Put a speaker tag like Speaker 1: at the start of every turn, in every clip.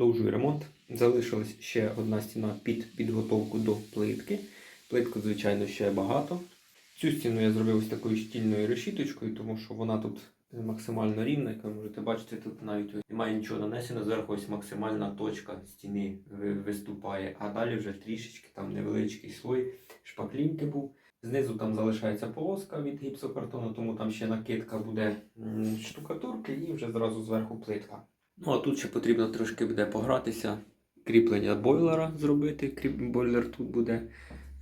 Speaker 1: продовжую ремонт. Залишилась ще одна стіна під підготовку до плитки. Плитку, звичайно, ще багато. Цю стіну я зробив ось такою щільною решіточкою, тому що вона тут максимально рівна, як ви можете бачити, тут навіть немає нічого нанесено, зверху ось максимальна точка стіни виступає, а далі вже трішечки там невеличкий слой шпаклінки був. Знизу там залишається полоска від гіпсокартону, тому там ще накидка буде штукатурки і вже зразу зверху плитка. Ну а тут ще потрібно трошки буде погратися, кріплення бойлера зробити. Кріп... Бойлер тут буде.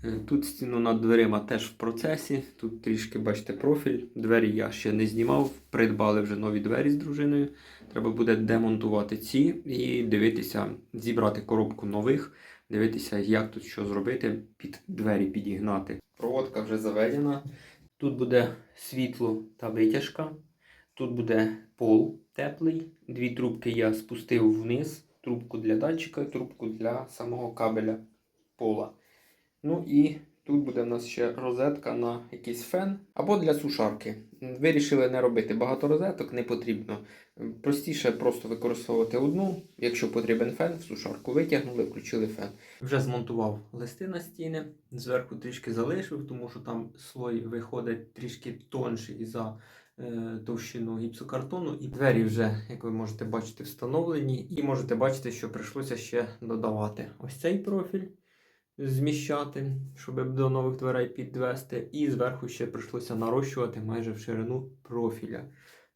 Speaker 1: Е, Тут стіну над дверима теж в процесі. Тут трішки бачите профіль. Двері я ще не знімав. Придбали вже нові двері з дружиною. Треба буде демонтувати ці і дивитися, зібрати коробку нових, дивитися, як тут що зробити, під двері підігнати. Проводка вже заведена. Тут буде світло та витяжка. Тут буде пол теплий. Дві трубки я спустив вниз. Трубку для датчика і трубку для самого кабеля пола. Ну і тут буде в нас ще розетка на якийсь фен або для сушарки. Вирішили не робити багато розеток, не потрібно. Простіше просто використовувати одну. Якщо потрібен фен, в сушарку витягнули, включили фен. Вже змонтував листи на стіни, зверху трішки залишив, тому що там слой виходить трішки тонший за е, товщину гіпсокартону. І двері вже, як ви можете бачити, встановлені. І можете бачити, що прийшлося ще додавати ось цей профіль зміщати, щоб до нових дверей підвести. І зверху ще прийшлося нарощувати майже в ширину профіля.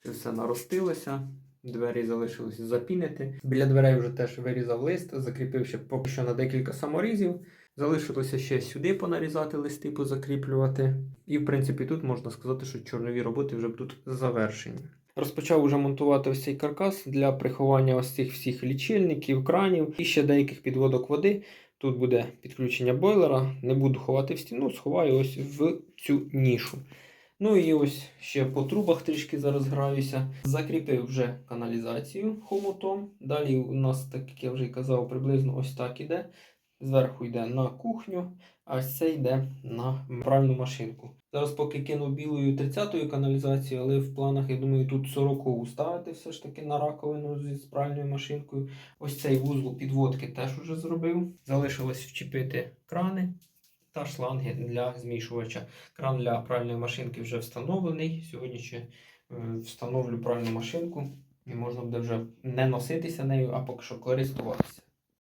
Speaker 1: Це все наростилося. Двері залишилося запінити. Біля дверей вже теж вирізав лист, закріпив ще поки що на декілька саморізів. Залишилося ще сюди понарізати листи, позакріплювати. І, в принципі, тут можна сказати, що чорнові роботи вже тут завершені. Розпочав уже монтувати ось цей каркас для приховання ось цих всіх лічильників, кранів і ще деяких підводок води. Тут буде підключення бойлера. Не буду ховати в стіну, сховаю ось в цю нішу. Ну і ось ще по трубах трішки зараз граюся. Закріпив вже каналізацію хомутом. Далі у нас, так як я вже казав, приблизно ось так іде. Зверху йде на кухню, а це йде на пральну машинку. Зараз поки кину білою 30-ю каналізацію, але в планах, я думаю, тут 40 ставити все ж таки на раковину зі пральною машинкою. Ось цей вузол підводки теж уже зробив. Залишилось вчепити крани та шланги для змішувача. Кран для пральної машинки вже встановлений. Сьогодні ще е, встановлю пральну машинку і можна буде вже не носитися нею, а поки що користуватися.